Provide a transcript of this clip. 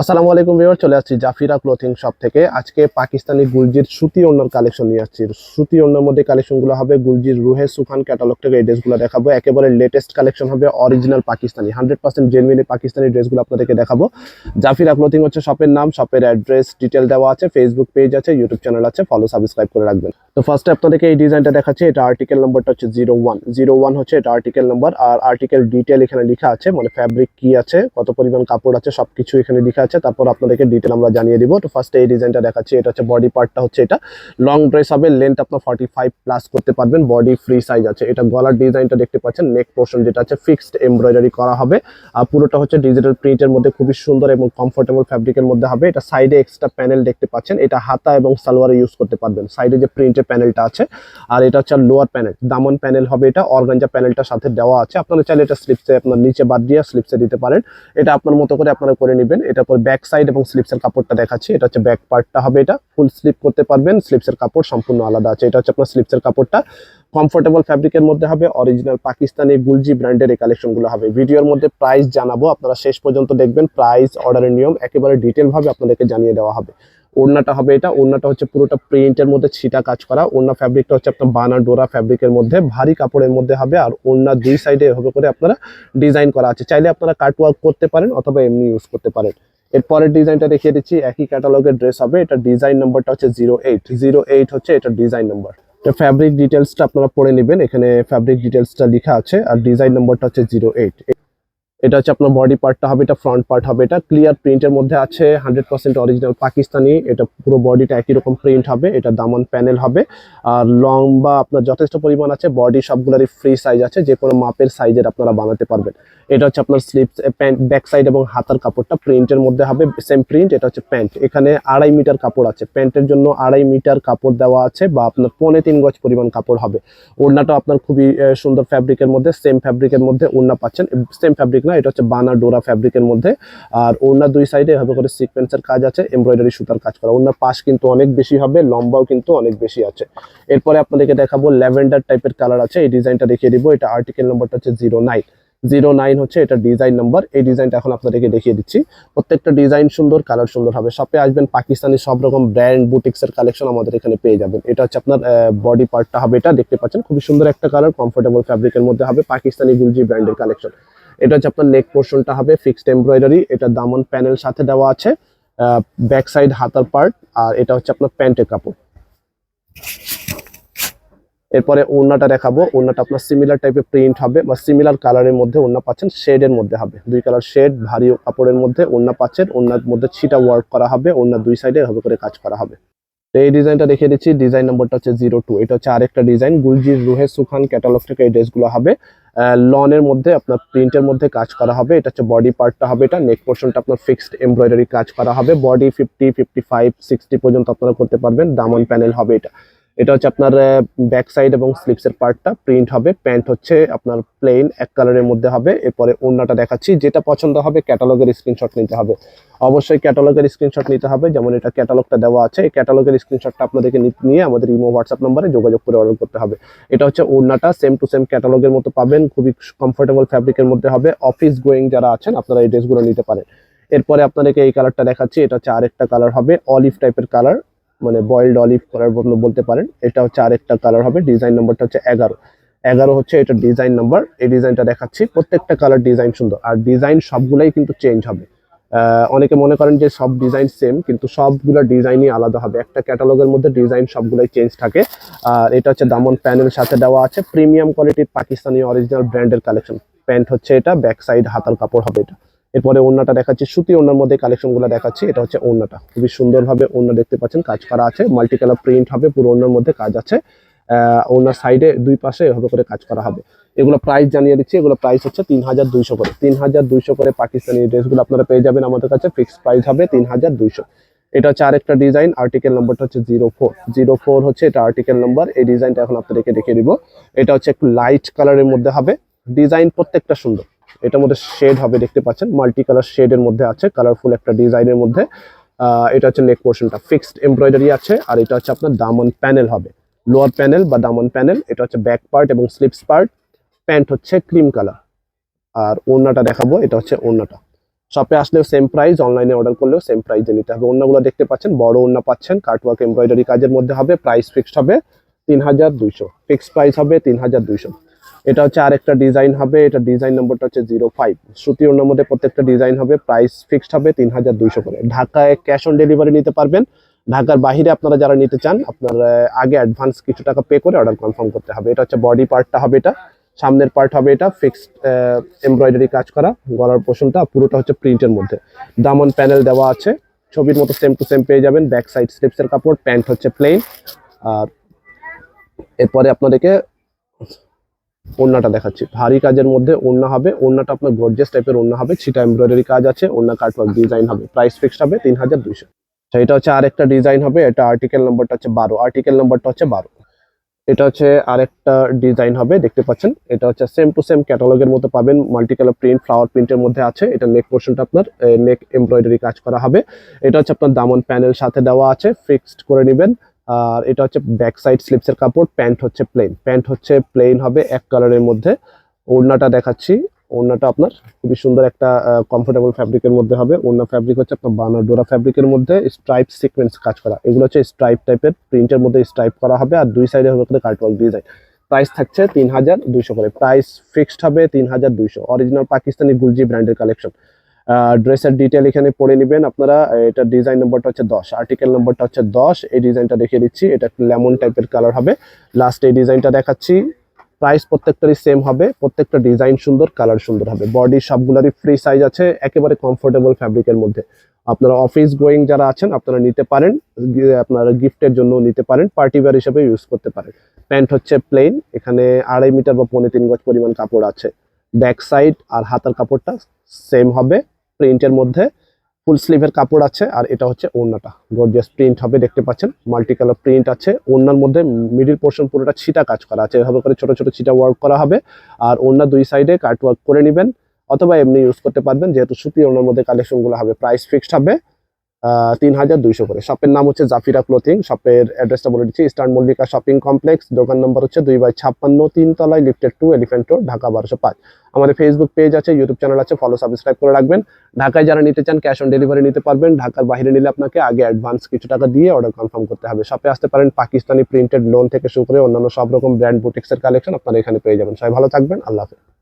আসসালামু আলাইকুম ভিউয়ার চলে আসছি জাফিরা ক্লোথিং শপ থেকে। আজকে পাকিস্তানি গুলজির সুতি ওড়নার কালেকশন নিয়ে আসছি। সুতি ওড়নার মধ্যে কালেকশনগুলো হবে গুলজির রুহে সুফান ক্যাটালগ থেকে এই ড্রেসগুলো দেখাবো। একেবারে লেটেস্ট কালেকশন হবে original Pakistani hundred percent genuine Pakistani ড্রেসগুলো আপনাদেরকে দেখাবো। জাফিরা ক্লোথিং হচ্ছে শপের নাম শপের অ্যাড্রেস ডিটেল দেওয়া আছে ফেসবুক পেজ আছে ইউটিউব চ্যানেল আছে ফলো সাবস্ক্রাইব করে রাখবেন। তো ফার্স্টে আপনাদেরকে এই ডিজাইনটা দেখাচ্ছি, এটা আর্টিকেল নাম্বারটা হচ্ছে জিরো ওয়ান জিরো ওয়ান হচ্ছে এটা আর্টিকেল নাম্বার আর আর্টিকেল ডিটেল এখানে লেখা আছে মানে ফ্যাব্রিক কি আছে, কত পরিমাণ কাপড় আছে, সবকিছু এখানে লেখা আছে, তারপর আপনাদেরকে ডিটেল আমরা জানিয়ে দিব। তো ফার্স্টে এই ডিজাইনটা দেখাচ্ছি, এটা হচ্ছে বডি পার্টটা হচ্ছে এটা। লং ড্রেস হবে লেন্থ আপনার ফর্টি ফাইভ প্লাস করতে পারবেন বডি ফ্রি সাইজ আছে। এটা গলার ডিজাইনটা দেখতে পাচ্ছেন নেক পোর্শন যেটা আছে ফিক্সড এমব্রয়ডারি করা হবে। আর পুরোটা হচ্ছে ডিজিটাল প্রিন্টের মধ্যে খুবই সুন্দর এবং কমফোর্টেবল ফ্যাব্রিকের মধ্যে হবে। এটা সাইডে এক্সট্রা প্যানেল দেখতে পাচ্ছেন, এটা হাতা এবং সালোয়ারে ইউজ করতে পারবেন। সাইডে যে প্রিন্টের প্যানেলটা আছে, আর এটা হচ্ছে লোয়ার প্যানেল দামন প্যানেল হবে এটা। অর্গানজা প্যানেলটার সাথে দেওয়া আছে। আপনারা চাইলে এটা স্লিপসে আপনার নিচে বাদ দিয়ে স্লিপসে দিতে পারেন। এটা আপনার মতো করে আপনারা করে নেবেন। এটা পর ব্যাক সাইড এবং স্লিপসের কাপড়টা দেখাচ্ছি। এটা হচ্ছে ব্যাক পার্টটা হবে এটা। ফুল স্লিপ করতে পারবেন। স্লিপসের কাপড় সম্পূর্ণ আলাদা আছে। এটা হচ্ছে আপনার স্লিপসের কাপড়টা। কমফোর্টেবল ফ্যাব্রিকের মধ্যে হবে। অরিজিনাল পাকিস্তানি গুলজি ব্র্যান্ডের এই কালেকশনগুলো হবে। ভিডিওর মধ্যে প্রাইস জানাব। আপনারা শেষ পর্যন্ত দেখবেন প্রাইস অর্ডারের নিয়ম। একেবারে ডিটেল ভাবে আপনাদেরকে জানিয়ে দেওয়া হবে। ওড়নাটা হবে এটা। ওড়নাটা হচ্ছে পুরোটা প্রিন্টের মধ্যে ছিটা কাজ করা। ওড়না ফ্যাব্রিকটা হচ্ছে আপনার বানা ডোরা ফ্যাব্রিকের মধ্যে। ভারী কাপড়ের মধ্যে হবে। আর ওড়না দুই সাইডে এভাবে করে আপনারা ডিজাইন করা আছে। চাইলে আপনারা কাট ওয়ার্ক করতে পারেন অথবা এমনি ইউজ করতে পারেন। এরপরের ডিজাইনটা দেখিয়ে দিচ্ছি, একই ক্যাটালগের ড্রেস হবে। এটা ডিজাইন নাম্বারটা হচ্ছে জিরো এইট। জিরো এইট হচ্ছে এটা ডিজাইন নাম্বার। তো ফ্যাব্রিক ডিটেলসটা আপনারা পড়ে নেবেন। এখানে ফ্যাব্রিক ডিটেলসটা লেখা আছে আর ডিজাইন নাম্বারটা হচ্ছে জিরো এইট। এটা হচ্ছে আপনার বডি পার্টটা হবে, এটা ফ্রন্ট পার্ট হবে। এটা ক্লিয়ার প্রিন্টের মধ্যে আছে হান্ড্রেড পার্সেন্ট অরিজিনাল পাকিস্তানি। এটা পুরো বডিটা একই রকম প্রিন্ট হবে, এটা দামন প্যানেল হবে। আর লম্বা আপনার যথেষ্ট পরিমাণ আছে বডি সবগুলোরই ফ্রি সাইজ আছে, যে কোনো মাপের সাইজের আপনারা বানাতে পারবেন। এটা হচ্ছে আপনার স্লিপস প্যান্ট ব্যাক সাইড এবং হাতার কাপড়টা প্রিন্টের মধ্যে হবে সেম প্রিন্ট এটা হচ্ছে প্যান্ট এখানে আড়াই মিটার কাপড় আছে প্যান্টের জন্য আড়াই মিটার কাপড় দেওয়া আছে বা আপনার পৌনে তিন গজ পরিমাণ কাপড় হবে। ওড়নাটা আপনার খুবই সুন্দর ফ্যাব্রিকের মধ্যে সেম ফ্যাব্রিকের মধ্যে ওড়না পাচ্ছেন সেম ফ্যাব্রিক না, এটা হচ্ছে বানা ডোরা ফ্যাব্রিকের মধ্যে। আর ওড়না দুই সাইডে এভাবে করে সিকোয়েন্সের কাজ আছে এমব্রয়ডারি সুতার কাজ করা। ওড়নার পাশ কিন্তু অনেক বেশি হবে, লম্বাও কিন্তু অনেক বেশি আছে। এরপরে আপনাদেরকে দেখাবো ল্যাভেন্ডার টাইপের কালার আছে, এই ডিজাইনটা দেখিয়ে দিব। এটা আর্টিকেল নাম্বারটা হচ্ছে জিরো জিরো নাইন হচ্ছে এটা ডিজাইন নাম্বার এই ডিজাইনটা এখন আপনাদেরকে দেখিয়ে দিচ্ছি। প্রত্যেকটা ডিজাইন সুন্দর কালার সুন্দর হবে। শপে আসবেন, পাকিস্তানি সব রকম ব্র্যান্ড বুটিক্সের কালেকশন আমাদের এখানে পেয়ে যাবেন। এটা হচ্ছে আপনার বডি পার্টটা হবে এটা, দেখতে পাচ্ছেন। খুবই সুন্দর একটা কালার কমফোর্টেবল ফ্যাব্রিকের মধ্যে হবে পাকিস্তানি গুলজি ব্র্যান্ডের কালেকশন এটা হচ্ছে আপনার নেক পোর্শনটা হবে ফিক্সড এমব্রয়ডারি এটা দামন প্যানেল সাথে দেওয়া আছে ব্যাক সাইড হাতার পার্ট আর এটা হচ্ছে আপনার প্যান্টের কাপড়। এরপরে ওড়নাটা দেখাবো, ওড়নাটা আপনার সিমিলার টাইপের প্রিন্ট হবে, বা সিমিলার কালারের মধ্যে ওড়না পাচ্ছেন শেডের মধ্যে হবে। দুই কালার শেড ভারী কাপড়ের মধ্যে ওড়না পাচ্ছেন, ওড়নার মধ্যে ছিটা ওয়ার্ক করা হবে ওড়নার দুই সাইডে এভাবে করে কাজ করা হবে। তো এই ডিজাইনটা দেখিয়ে দিচ্ছি। ডিজাইন নম্বরটা হচ্ছে জিরো টু। এটা হচ্ছে আরেকটা ডিজাইন। গুলজির রুহে সুখান ক্যাটালগ থেকে এই ড্রেসগুলো হবে। লনের মধ্যে আপনার প্রিন্টের মধ্যে কাজ করা হবে। এটা হচ্ছে বডি পার্টটা হবে। এটা নেক পোর্শনটা আপনার ফিক্সড এমব্রয়ডারি কাজ করা হবে। Body fifty fifty five sixty পর্যন্ত আপনারা করতে পারবেন। দামন প্যানেল হবে এটা। এটা হচ্ছে আপনার ব্যাক সাইড এবং স্লিপসের পার্টটা প্রিন্ট হবে প্যান্ট হচ্ছে আপনার প্লেন এক কালারের মধ্যে হবে। এরপরে ওড়নাটা দেখাচ্ছি, যেটা পছন্দ হবে ক্যাটালগের স্ক্রিনশট নিতে হবে। অবশ্যই ক্যাটালগের স্ক্রিনশট নিতে হবে, যেমন এটা ক্যাটালগটা দেওয়া আছে। এই ক্যাটালগের স্ক্রিনশটটা আপনাদেরকে নিয়ে আমাদের ইমো হোয়াটসঅ্যাপ নাম্বারে যোগাযোগ করে অর্ডার করতে হবে। এটা হচ্ছে ওড়নাটা সেম টু সেম ক্যাটালগের মতো পাবেন, খুবই কমফোর্টেবল ফ্যাব্রিকের মধ্যে হবে। অফিস গোয়িং যারা আছেন, আপনারা এই ড্রেসগুলো নিতে পারেন। এরপরে আপনাদেরকে এই কালারটা দেখাচ্ছি, এটা হচ্ছে আরেকটা কালার হবে অলিভ টাইপের কালার মানে বয়েলড অলিভ কালার বদলে বলতে পারেন। এটা হচ্ছে আরেকটা কালার হবে ডিজাইন নাম্বারটা হচ্ছে এগারো। এগারো হচ্ছে এটা ডিজাইন নাম্বার এই ডিজাইনটা দেখাচ্ছি। প্রত্যেকটা কালার ডিজাইন সুন্দর, আর ডিজাইন সবগুলাই কিন্তু চেঞ্জ হবে। অনেকে মনে করেন যে সব ডিজাইন সেম কিন্তু সবগুলো ডিজাইনই আলাদা হবে। একটা ক্যাটালগের মধ্যে ডিজাইন সবগুলাই চেঞ্জ থাকে। আর এটা হচ্ছে দামন প্যানেল সাথে দেওয়া আছে প্রিমিয়াম কোয়ালিটির পাকিস্তানি অরিজিনাল ব্র্যান্ডের কালেকশন প্যান্ট হচ্ছে এটা ব্যাক সাইড হাতার কাপড় হবে এটা। এরপরে ওড়নাটা দেখাচ্ছি। সুতি ওড়নার মধ্যে কালেকশনগুলো দেখাচ্ছি। এটা হচ্ছে ওড়নাটা। খুবই সুন্দরভাবে ওড়না দেখতে পাচ্ছেন। কাজ করা আছে। মাল্টি কালার প্রিন্ট হবে। পুরো ওড়নার মধ্যে কাজ আছে। আহ, ওড়নার সাইডে দুই পাশে এভাবে করে কাজ করা হবে। এগুলো প্রাইস জানিয়ে দিচ্ছি। এগুলো প্রাইস হচ্ছে তিন হাজার দুইশো করে। তিন হাজার দুইশো করে পাকিস্তানি ড্রেসগুলো আপনারা পেয়ে যাবেন আমাদের কাছে। ফিক্সড প্রাইস হবে তিন হাজার দুইশো। এটা হচ্ছে আরেকটা ডিজাইন আর্টিকেল নাম্বারটা হচ্ছে জিরো ফোর জিরো ফোর হচ্ছে এটা আর্টিকেল নাম্বার এই ডিজাইনটা এখন আপনাদেরকে দেখিয়ে দিব। এটা হচ্ছে একটু লাইট কালারের মধ্যে হবে। ডিজাইন প্রত্যেকটা সুন্দর। এটার মধ্যে শেড হবে, দেখতে পাচ্ছেন মাল্টি কালার শেডের মধ্যে আছে কালারফুল একটা ডিজাইনের মধ্যে। এটা হচ্ছে নেক পোর্শনটা ফিক্সড এমব্রয়ডারি আছে, আর এটা হচ্ছে আপনার দামন প্যানেল হবে। লোয়ার প্যানেল বা দামন প্যানেল এটা হচ্ছে ব্যাক পার্ট এবং স্লিপস পার্ট প্যান্ট হচ্ছে ক্রিম কালার আর ওড়নাটা দেখাবো, এটা হচ্ছে ওড়নাটা। শপে আসলেও সেম প্রাইস অনলাইনে অর্ডার করলেও সেম প্রাইসে নিতে হবে। অন্যগুলো দেখতে পাচ্ছেন, বড় অন্য পাচ্ছেন কাটওয়ার্ক এমব্রয়ডারি কাজের মধ্যে হবে প্রাইস ফিক্সড হবে তিন হাজার দুইশো। ফিক্সড প্রাইস হবে তিন হাজার দুইশো। এটা হচ্ছে আরেকটা ডিজাইন হবে, এটা ডিজাইন নম্বরটা হচ্ছে জিরো ফাইভ সুতি অন্যর মধ্যে প্রত্যেকটা ডিজাইন হবে প্রাইস ফিক্সড হবে তিন হাজার দুইশো করে। ঢাকায় ক্যাশ অন ডেলিভারি নিতে পারবেন। ঢাকার বাইরে আপনারা যারা নিতে চান, আপনার আগে অ্যাডভান্স কিছু টাকা পে করে অর্ডার কনফার্ম করতে হবে। এটা হচ্ছে বডি পার্টটা হবে এটা, সামনের পার্ট হবে এটা ফিক্সড এমব্রয়ডারি কাজ করা, গলার পোষণটা পুরোটা হচ্ছে প্রিন্টের মধ্যে। দামন প্যানেল দেওয়া আছে, ছবির মতো সেম টু সেম পেয়ে যাবেন ব্যাক সাইড স্লিপসের কাপড় প্যান্ট হচ্ছে প্লেন আর এরপরে আপনাদেরকে ওড়নাটা দেখাচ্ছি। ভারী কাজের মধ্যে ওড়না হবে, ওড়নাটা আপনার গর্জিয়াস টাইপের ওড়না হবে ছিটা এমব্রয়ডারি কাজ আছে, ওড়না কাটওয়ার্ক ডিজাইন হবে প্রাইস ফিক্সড হবে তিন হাজার দুইশো। আচ্ছা এটা হচ্ছে আরেকটা ডিজাইন হবে, এটা আর্টিকেল নাম্বারটা হচ্ছে বারো আর্টিকেল নাম্বারটা হচ্ছে বারো। এটা হচ্ছে আরেকটা ডিজাইন হবে, দেখতে পাচ্ছেন, এটা হচ্ছে সেম টু সেম ক্যাটালগের মতো পাবেন মাল্টি কালার প্রিন্ট ফ্লাওয়ার প্রিন্টের মধ্যে আছে, এটা নেক পোর্শনটা আপনার নেক এমব্রয়ডারি কাজ করা হবে। এটা হচ্ছে আপনার দামন প্যানেল সাথে দেওয়া আছে ফিক্সড করে নেবেন আর এটা হচ্ছে ব্যাক সাইড স্লিপসের কাপড় প্যান্ট হচ্ছে প্লেন প্যান্ট হচ্ছে প্লেন হবে এক কালারের মধ্যে। ওড়নাটা দেখাচ্ছি। ওড়নাটা আপনার খুবই সুন্দর একটা কমফোর্টেবল ফ্যাব্রিকের মধ্যে হবে। ওড়না ফ্যাব্রিক হচ্ছে আপনার বানাডোরা ফ্যাব্রিকের মধ্যে স্ট্রাইপ সিকোয়েন্স কাজ করা। এগুলো হচ্ছে স্ট্রাইপ টাইপের প্রিন্টের মধ্যে স্ট্রাইপ করা হবে আর দুই সাইডে হবে করে কাটওয়ার্ক ডিজাইন প্রাইস থাকছে তিন হাজার দুইশো করে। প্রাইস ফিক্সড হবে তিন হাজার দুইশো। অরিজিনাল পাকিস্তানি গুলজি ব্র্যান্ডের কালেকশন ড্রেসের ডিটেল এখানে পড়ে নেবেন। আপনারা, এটা ডিজাইন নম্বরটা হচ্ছে দশ আর্টিকেল নম্বরটা হচ্ছে দশ। এই ডিজাইনটা দেখিয়ে দিচ্ছি, এটা একটু লেমন টাইপের কালার হবে। লাস্ট এই ডিজাইনটা দেখাচ্ছি প্রাইস প্রত্যেকটারই সেম হবে, প্রত্যেকটা ডিজাইন সুন্দর কালার সুন্দর হবে। বডি সবগুলারই ফ্রি সাইজ আছে, একেবারে কমফোর্টেবল ফ্যাব্রিকের মধ্যে। আপনারা অফিস গোয়িং যারা আছেন, আপনারা নিতে পারেন আপনারা গিফটের জন্য নিতে পারেন পার্টি ওয়্যার হিসেবে ইউজ করতে পারেন। প্যান্ট হচ্ছে প্লেন এখানে আড়াই মিটার বা পৌনে তিন গজ পরিমাণ কাপড় আছে। ব্যাক সাইড আর হাতার কাপড়টা সেম হবে। প্রিন্টের মধ্যে ফুল স্লিভের কাপড় আছে আর এটা হচ্ছে ওড়নাটা। গর্জিয়াস প্রিন্ট হবে, দেখতে পাচ্ছেন? মাল্টি কালার প্রিন্ট আছে। ওড়নার মধ্যে মিডিল পোর্শন পুরোটা ছিটা কাজ করা আছে। এভাবে করে ছোট ছোট ছিটা ওয়ার্ক করা হবে। আর ওড়না দুই সাইডে কাট ওয়ার্ক করে নেবেন। অথবা এমনি ইউজ করতে পারবেন, যেহেতু সুতি ওড়নার মধ্যে কালেকশনগুলো হবে। প্রাইস ফিক্সড হবে। তিন হাজার দুইশো করে। শপের নাম হচ্ছে জাফিরা ক্লোথিং। শপের অ্যাড্রেসটা বলে দিচ্ছি, ইস্টার্ন মল্লিকা শপিং কমপ্লেক্স। দোকান নম্বর হচ্ছে দুই বাই ছাপ্পান্ন, তিন তলায় lifted to Elephant Road, Dhaka বারোশো পাঁচ। আমাদের ফেসবুক পেজ আছে ইউটিউব চ্যানেল আছে ফলো সাবস্ক্রাইব করে রাখবেন। ঢাকায় যারা নিতে চান ক্যাশ অন ডেলিভারি নিতে পারবেন। ঢাকার বাইরে নিলে আপনাকে আগে অ্যাডভান্স কিছু টাকা দিয়ে অর্ডার কনফার্ম করতে হবে। শপে আসতে পারেন, পাকিস্তানি প্রিন্টেড লোন থেকে শুরু করে অন্যান্য সব রকম ব্র্যান্ড বুটিক্সের কালেকশন আপনারা এখানে পেয়ে যাবেন। সবাই ভালো থাকবেন, আল্লাহ হাফেজ।